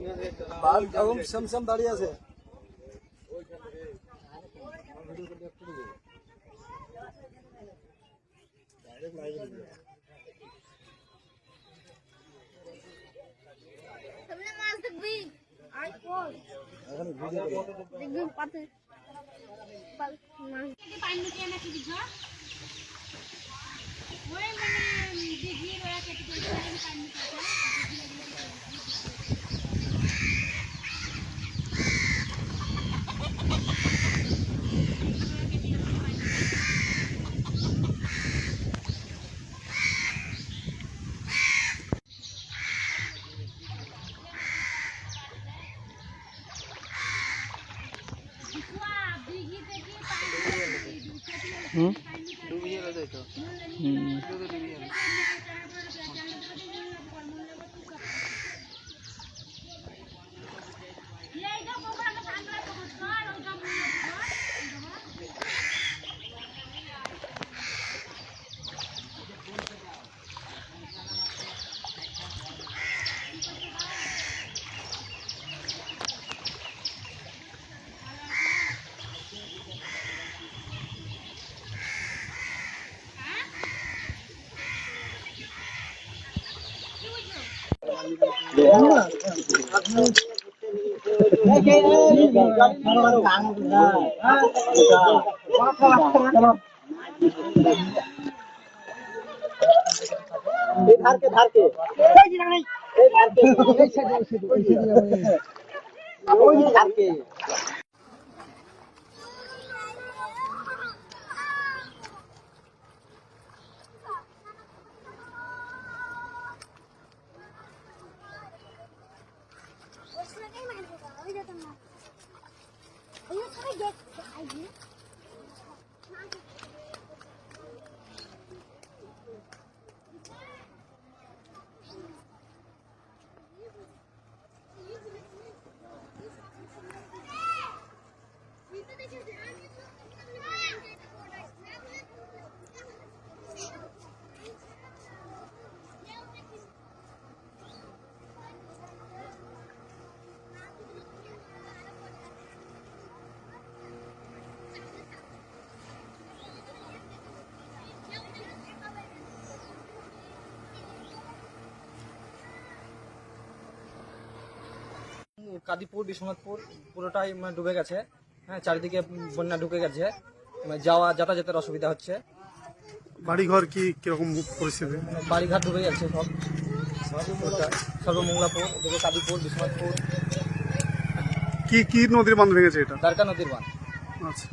बाल कम सम सम दाड़िया से। मार तो भी आई कॉल पाते। मार। पानी के ना की? वो मैंने হুম? ধারকে ধারকে এই ধারকে ওই ধারকে। 哎呀，哎，কাদিপুর বিশ্বনাথপুর পুরোটাই মানে ডুবে গেছে। হ্যাঁ চারিদিকে বন্যা ঢুকে গেছে। মানে যাওয়া যাতায়াতের অসুবিধা হচ্ছে। বাড়িঘর কি কীরকম পরিস্থিতি? বাড়িঘর ডুবে যাচ্ছে সব। সর্বমঙ্গলাপুর এদিকে কাদিপুর বিশ্বনাথপুর। কি কি নদীর বাঁধ ভেঙেছে এটা? দ্বারকা নদীর বাঁধ। আচ্ছা।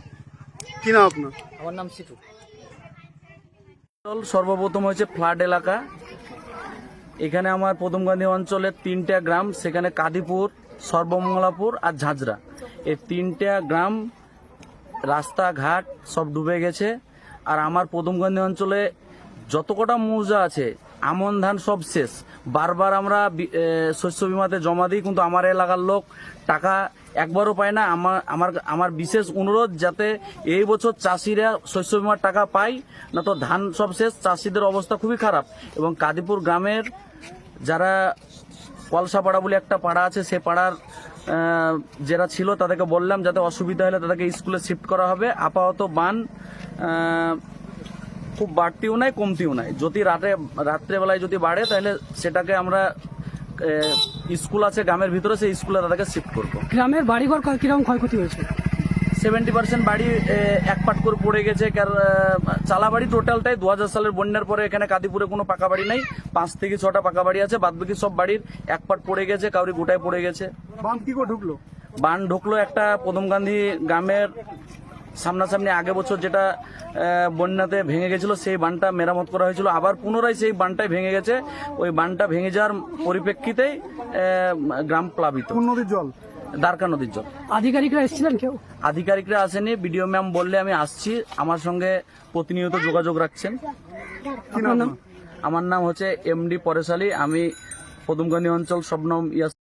কি নাম আপনার? আমার নাম সিটু। সর্বপ্রথম হয়েছে ফ্লাড এলাকা। এখানে আমার প্রথমগান্ধী অঞ্চলের তিনটা গ্রাম, সেখানে কাদিপুর, সর্বমঙ্গলাপুর আর ঝাঁঝরা। এই তিনটা গ্রাম, রাস্তাঘাট সব ডুবে গেছে। আর আমার প্রথমগান্ধী অঞ্চলে যত কটা মৌজা আছে, আমন ধান সব শেষ। বারবার আমরা শস্য বিমাতে জমা দিই, কিন্তু আমার এলাকার লোক টাকা একবারও পায় না। আমার আমার আমার বিশেষ অনুরোধ যাতে এই বছর চাষিরা শস্য বিমার টাকা পায়, না তো ধান সব শেষ, চাষিদের অবস্থা খুবই খারাপ। এবং কাদিপুর গ্রামের যারা কলসাপাড়া বলে একটা পাড়া আছে, সে পাড়ার যারা ছিল তাদেরকে বললাম যাতে অসুবিধা হলে তাদেরকে স্কুলে শিফট করা হবে। আপাতত বান খুব বাড়তিও নাই, কমতিও নাই। যদি রাতে, রাত্রেবেলায় যদি বাড়ে, তাহলে সেটাকে আমরা স্কুল আছে, গ্রামের ভিতরে সেই স্কুলে তাদেরকে শিফট করব। গ্রামের বাড়িঘর কীরকম ক্ষয়ক্ষতি হয়েছে? সেভেন্টি পার্সেন্ট বাড়ি এক পাট করে পড়ে গেছে। কার চালা বাড়ি টোটালটাই দু হাজার সালের বন্যার পরে এখানে কাদিপুরে কোনো পাকা বাড়ি নাই। পাঁচ থেকে ছটা পাকা বাড়ি আছে বাদ বাকি সব বাড়ির এক পাট পড়ে গেছে কাউরি গোটায় পড়ে গেছে। বাঁধ কি করে ঢুকলো? বান ঢুকলো একটা প্রথমগান্ধী গ্রামের সামনাসামনি আগে বছর যেটা বন্যাতে ভেঙে গেছিল সেই বানটা মেরামত করা হয়েছিল। আবার পুনরায় সেই বানটাই ভেঙে গেছে। ওই বানটা ভেঙে যাওয়ার পরিপ্রেক্ষিতেই গ্রাম প্লাবিত। নদীর জল? দ্বারকা নদীর জল। আধিকারিকরা এসেছিলেন কেউ? আধিকারিকরা আসেনি বিডিও ম্যাম বললে আমি আসছি। আমার সঙ্গে প্রতিনিয়ত যোগাযোগ রাখছেন? আমার নাম হচ্ছে এমডি পরেশালী। আমি পদুমগানি অঞ্চল সবনম ইয়াস